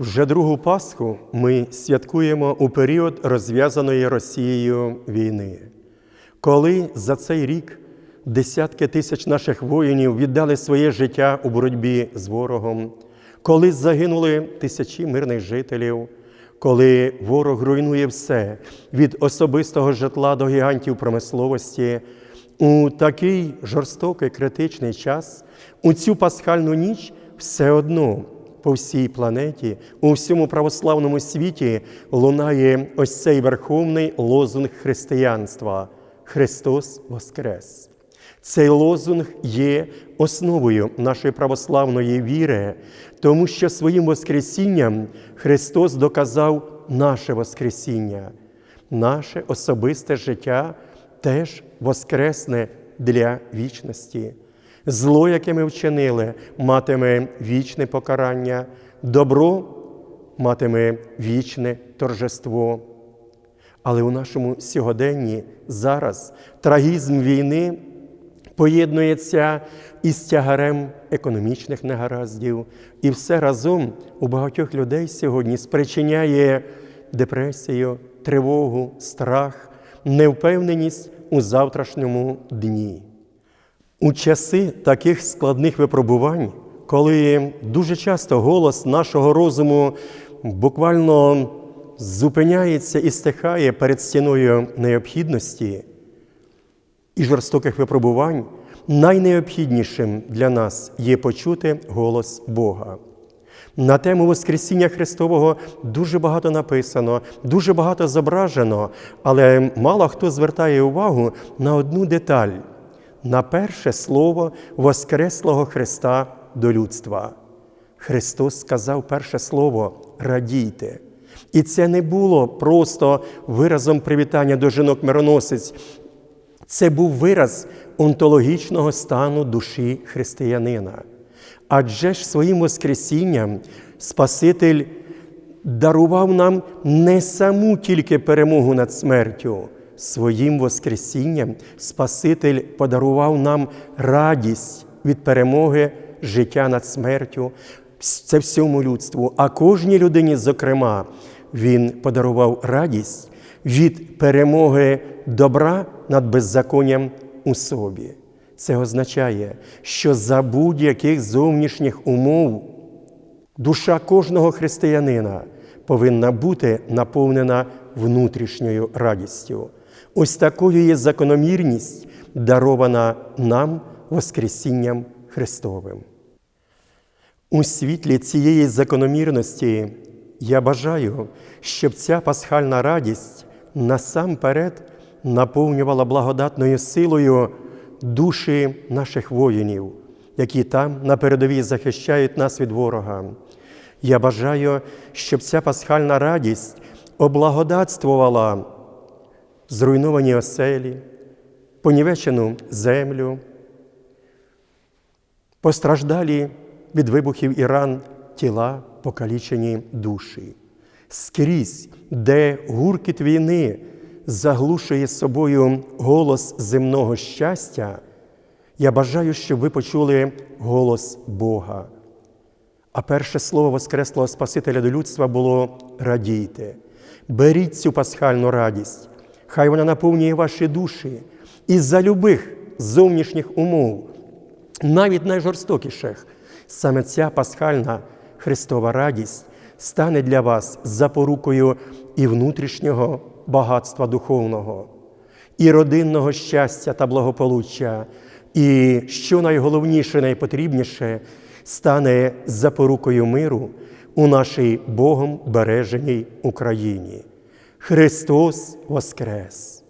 Вже другу Пасху ми святкуємо у період розв'язаної Росією війни, коли за цей рік десятки тисяч наших воїнів віддали своє життя у боротьбі з ворогом, коли загинули тисячі мирних жителів, коли ворог руйнує все від особистого житла до гігантів промисловості, у такий жорстокий критичний час, у цю пасхальну ніч все одно по всій планеті, у всьому православному світі лунає ось цей верховний лозунг християнства Христос Воскрес. Цей лозунг є основою нашої православної віри, тому що своїм Воскресінням Христос доказав наше Воскресіння, наше особисте життя теж воскресне для вічності. Зло, яке ми вчинили, матиме вічне покарання, добро матиме вічне торжество. Але у нашому сьогоденні зараз трагізм війни поєднується із тягарем економічних негараздів, і все разом у багатьох людей сьогодні спричиняє депресію, тривогу, страх, невпевненість у завтрашньому дні. У часи таких складних випробувань, коли дуже часто голос нашого розуму буквально зупиняється і стихає перед стіною необхідності і жорстоких випробувань, найнеобхіднішим для нас є почути голос Бога. На тему Воскресіння Христового дуже багато написано, дуже багато зображено, але мало хто звертає увагу на одну деталь на перше слово Воскреслого Христа до людства. Христос сказав перше слово радійте. І це не було просто виразом привітання до жінок мироносець. Це був вираз онтологічного стану душі християнина. Адже ж своїм Воскресінням Спаситель дарував нам не саму тільки перемогу над смертю. Своїм Воскресінням Спаситель подарував нам радість від перемоги життя над смертю, це всьому людству, а кожній людині, зокрема, Він подарував радість від перемоги добра над беззаконням у собі. Це означає, що за будь-яких зовнішніх умов душа кожного християнина повинна бути наповнена внутрішньою радістю. Ось такою є закономірність, дарована нам Воскресінням Христовим. У світлі цієї закономірності я бажаю, щоб ця пасхальна радість насамперед наповнювала благодатною силою душі наших воїнів, які там на передовій захищають нас від ворога. Я бажаю, щоб ця пасхальна радість облагодатствувала зруйновані оселі, понівечену землю, постраждалі від вибухів і ран тіла, покалічені душі. Скрізь, де гуркіт війни заглушує собою голос земного щастя, я бажаю, щоб ви почули голос Бога. А перше слово Воскреслого Спасителя до людства було радійте. Беріть цю пасхальну радість, хай вона наповнює ваші душі із-за любих зовнішніх умов, навіть найжорстокіших. Саме ця пасхальна Христова радість стане для вас запорукою і внутрішнього багатства духовного, і родинного щастя та благополуччя, і що найголовніше, найпотрібніше, стане запорукою миру у нашій Богом береженій Україні. Христос Воскрес!